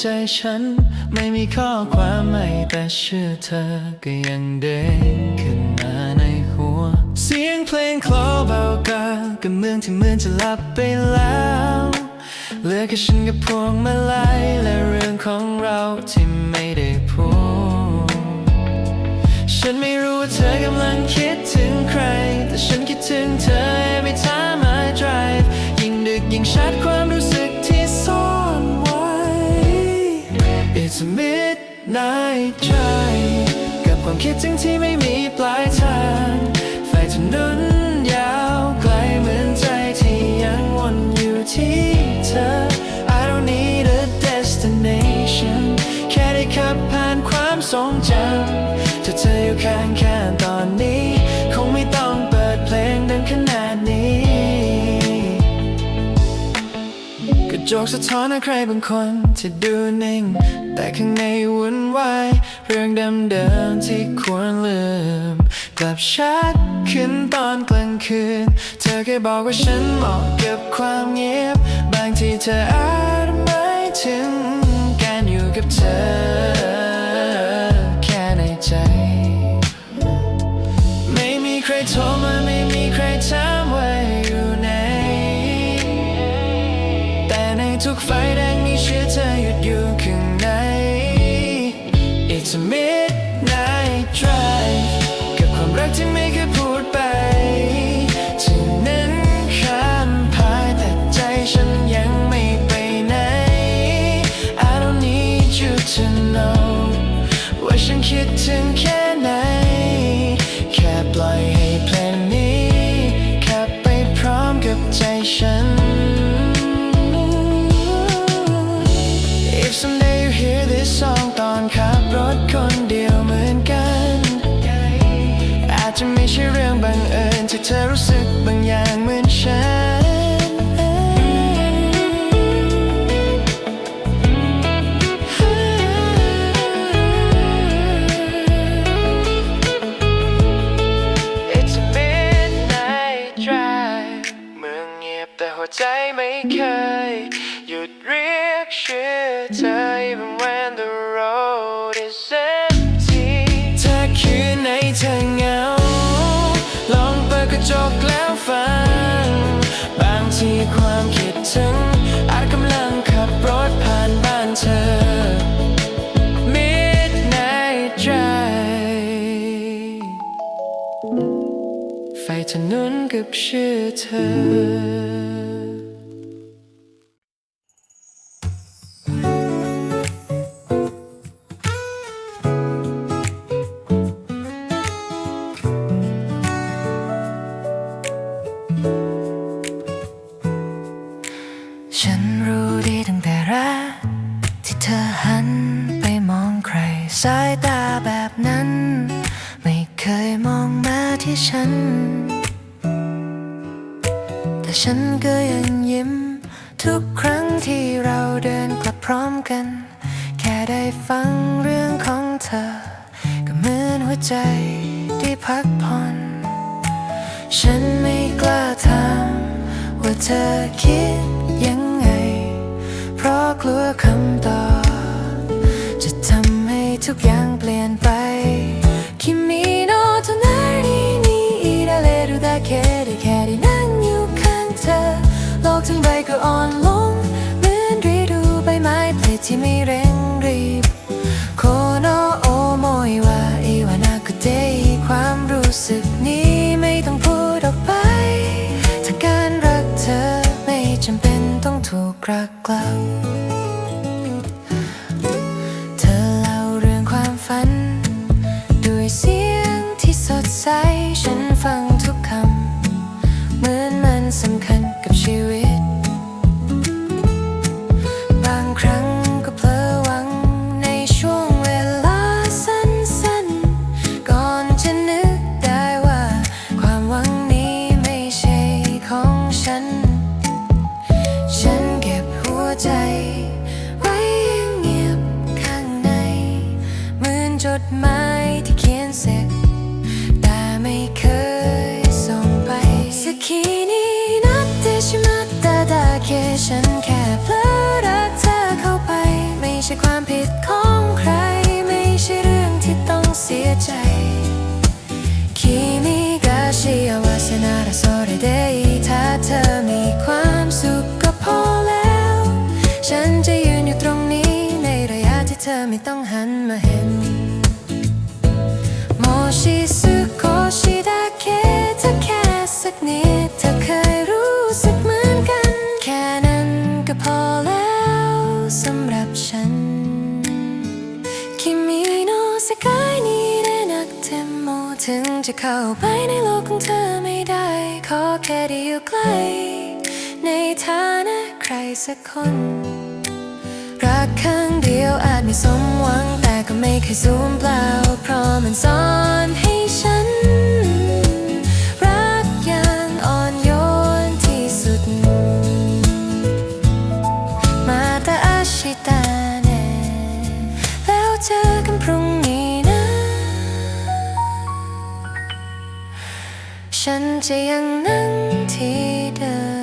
ใจฉัน ไม่มีข้อความใหม่แต่เชื่อเธอก็ยังเด้งขึ้นมาในหัว เสียงเพลงคลอเบากากับเมืองที่เหมือนจะหลับไปแล้วเหลือแค่ฉันกับพวงมาลัยและเรื่องของเราที่ไม่ได้พูด ฉันไม่รู้ว่าเธอกำลังคิดถึงใคร แต่ฉันคิดถึงเธอ midnight drive กับความคิดถึงที่ไม่มีปลายทางไฟถนนยาวไกลเหมือนใจที่ยังวนอยู่ที่เธอ I don't need a destination แค่ได้ขับผ่านความทรงจำถ้าเธออยู่ข้างแค่ตอนนี้ คงไม่ต้องเปิดเพลงดังขนาดนี้กระจกสะท้อนให้ใครบางคนที่ดูนิ่ง แต่ข้างในวุ่นวายเรื่องเดิมๆที่ควรลืม กลับชัดขึ้นตอนกลางคืน เธอเคยบอกว่าฉันเหมาะกับความเงียบ บางทีเธออาจหมายถึงการอยู่กับเธอ แค่ในใจ ไม่มีใครทร ใจไม่เคย หยุดเรียกชื่อเธอ even when the road is empty ถ้าคืนไหนเธอเหงา ลองเปิดกระจกแล้วฟัง บางทีความคิดถึง อาจกำลังขับรถผ่านบ้านเธอ Midnight Drive ไฟถนนกับชื่อเธอ ที่เราเดินกลับพร้อมกัน แค่ได้ฟังเรื่องของเธอ ก็เหมือนหัวใจได้พักผ่อน ฉันไม่กล้าถามว่าเธอคิดยังไง เพราะกลัวคำตอบ จะทำให้ทุกอย่างเปลี่ยนไป จะเข้าไปในโลกของเธอไม่ได้ ขอแค่ได้อยู่ใกล้ ในฐานะใครสักคน รักครั้งเดียวอาจไม่สมหวังแต่ก็ไม่เคยสูญเปล่า เพราะมันสอนให้ฉัน ฉันจะยังนั่งที่เดิม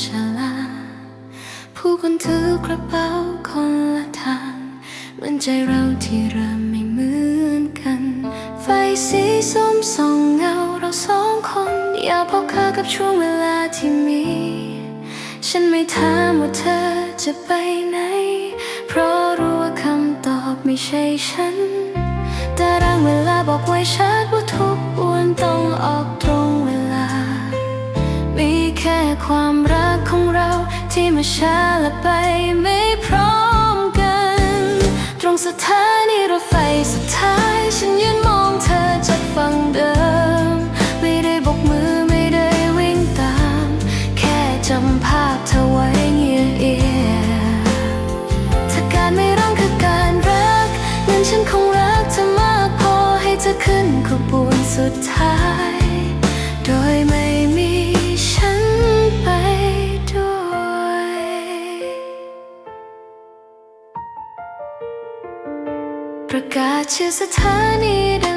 านชานชาลาผู้คนถือกระเป๋าคนละทางเหมือนใจเราที่เริ่มไม่เหมือนกัน ไฟสีส้มส่องเงาเราสองคน อย่าพบค่ากับช่วงเวลาที่มี ฉันไม่ถามว่าเธอจะไปไหน เพราะรู้ว่าคำตอบไม่ใช่ฉันตารางเวลาบอกไว้ชัดว่าทุกวันต้องออกตรงเวลา มีแค่ความ ของเราที่มาช้าและไปไม่พร้อมกัน ตรงสถานีรถไฟสุดท้าย ฉันยืนมองเธอจากฝั่งเดิม ไม่ได้บกมือไม่ได้วิ่งตาม แค่จำภาพเธอไว้เงียเอียถ้าการไม่ร้องคือการรักงั้นฉันคงรักเธอมากพอให้เธอขึ้นขบวนสุดท้าย ประกาศชื่อสถานี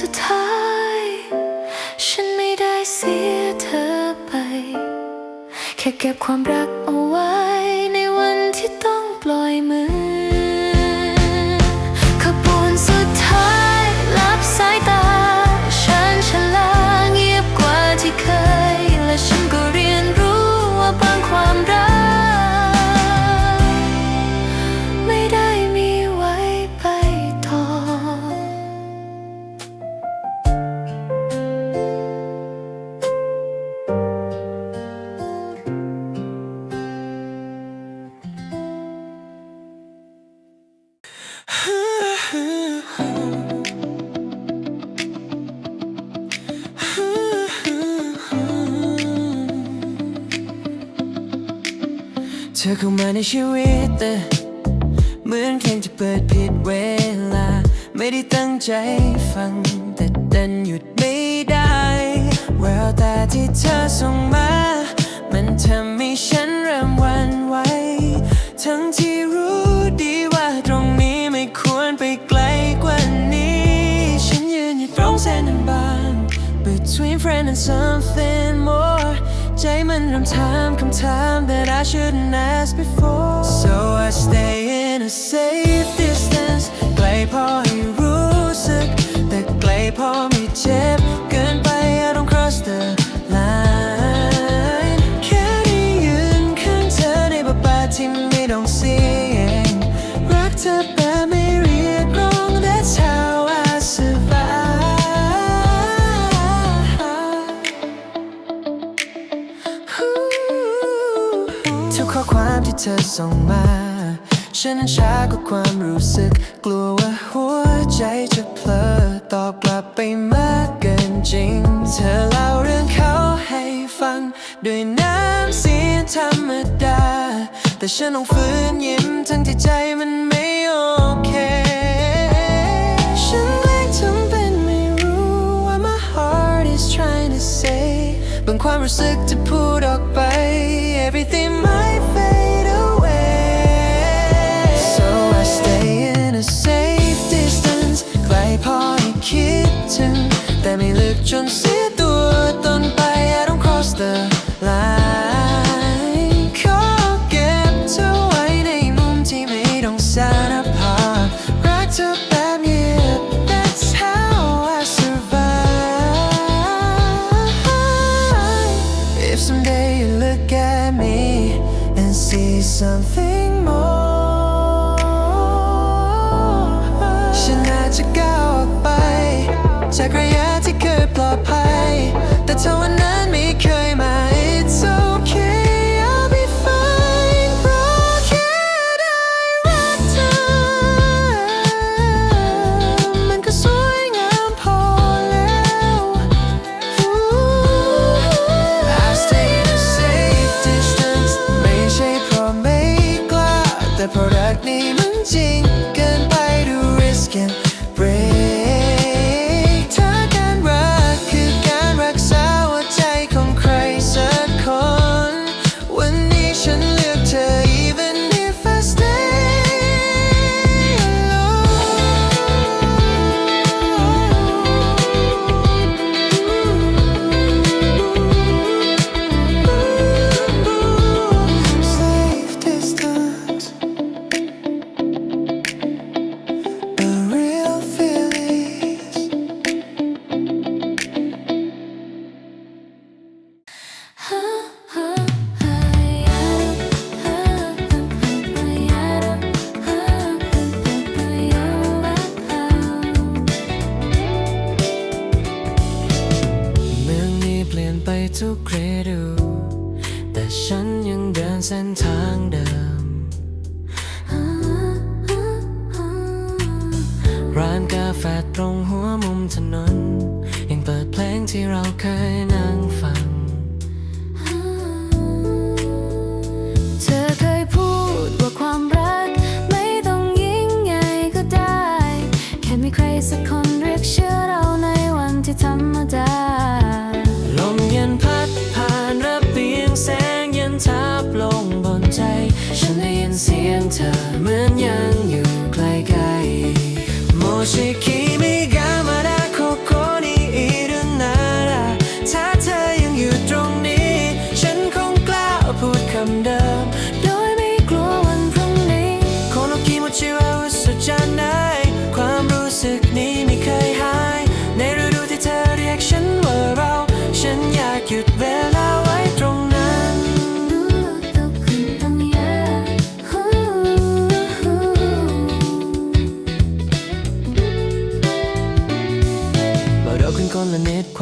สุดท้าย ฉันไม่ได้เสียเธอไป แค่เก็บความรักเอา เข้ามาในชีวิตแต่เหมือนเพลงจะเปิดผิดเวลา ไม่ได้ตั้งใจฟัง แต่ดันหยุดไม่ได้แววตาที่เธอส่งมา มันทำให้ฉันเริ่มหวันไหวทั้งที่รู้ดีว่าตรงนี้ไม่ควรไปไกลกว่านี้ ฉันยืนอยู่ตรงเส้นบาง between friend and something ใจมันเริ่มถามคำถาม that I shouldn't ask before so I stay in a safe distance ไกลพอ ส่งมา ฉันนั้นช้ากว่าความรู้สึก กลัวว่าหัวใจจะเพลอตอบกลับไปมากเกินจริง เธอเล่าเรื่องเขาให้ฟัง ด้วยน้ำเสียงธรรมดา แต่ฉันต้องฝืนยิ้มทั้งที่ใจมันไม่โอเค ฉันแกล้งทำเป็นไม่รู้ว่า my heart is trying to say บางความรู้สึกจะพูดออกไป everything คิดถึงแต่ไม่ลึกจนเสีย ไปทุกฤดู แต่ฉันยังเดินเส้นทางเดิม ร้านกาแฟตรงหัวมุมถนน ยังเปิดเพลงที่เราเคย เสียงเธอ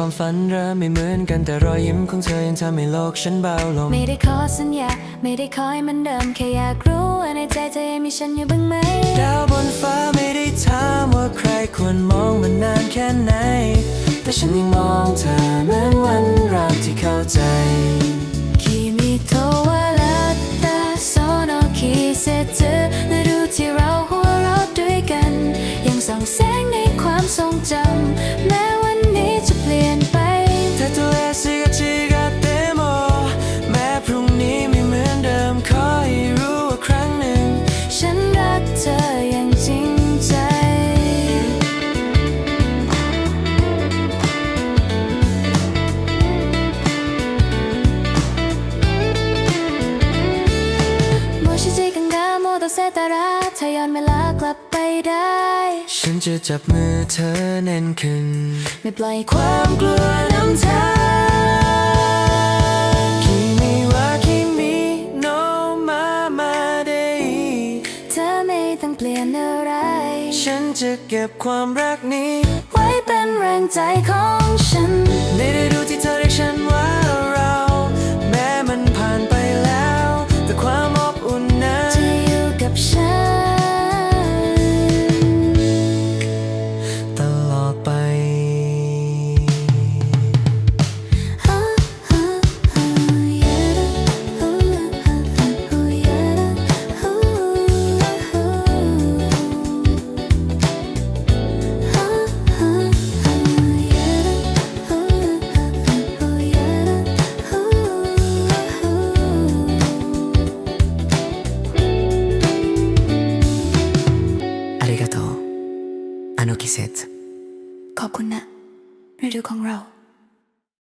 ความฝันเริ่มไม่เหมือนกันแต่รอยยิ้มของเธอยังทำให้โลกฉันเบาลง ไม่ได้ขอสัญญา ไม่ได้คอยเหมันเดิม แค่อยากรู้ว่าในใจเธอยังมีฉันอยู่บ้างไหม ดาวบนฟ้าไม่ได้ถามว่าใครควรมองมันนานแค่ไหน แต่ฉันยังมองเธอเหมือนวันแรกที่เข้าใจ 君と笑ったそ เศษเธอฤดูที่เราหัวเราะด้วยกัน ยังส่องแสงในความทรงจำ แม้ จะจับมือเธอแน่นขึ้น ไม่ปล่อยความกลัวน้ำเธอ Kimi wa kimi no mama day เธอไม่ต้องเปลี่ยนอะไร ฉันจะเก็บความรักนี้ ไว้เป็นแรงใจของฉันในฤดูที่เธอเรียกฉันว่าเราแ